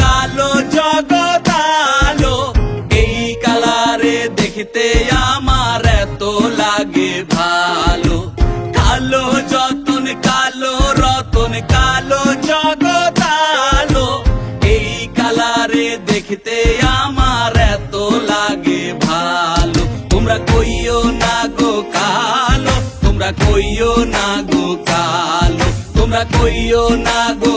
কালো জগৎ এই কালারে দেখতে আমার এত লাগে ভালো। কালো যতন, কালো রতন, কালো জগৎ এই কালারে দেখতে আমার এত লাগে ভালো। তোমরা কইও না গো কালো, তোমরা কইও না গো কালো, তোমরা কইও না গো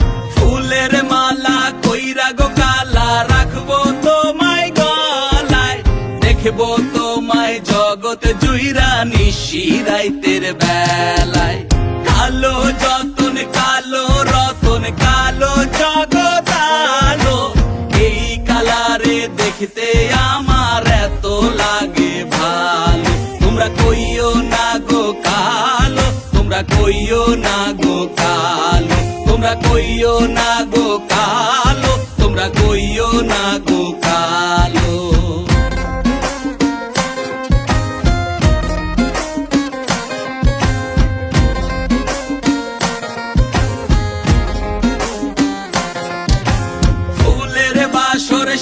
দেখব তোমায় জগৎ জুইরা নিশিরাইতের বেলায়। কালো যতন, কালো রতন, কালো জগৎ আলো। এই কালারে দেখতে আমার এত লাগে ভালো। তোমরা কইও না গো কালো, তোমরা কইও না গো কালো। তোমরা কইও না গো কালো, তোমরা কইও না গো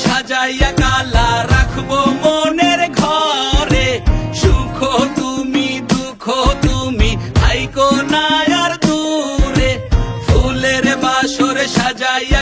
সাজাইয়া কালা রাখব মনের ঘরে। সুখ তুমি, দুঃখ তুমি ভাইকো না আর দূরে। ফুলের বাসরে সাজাইয়া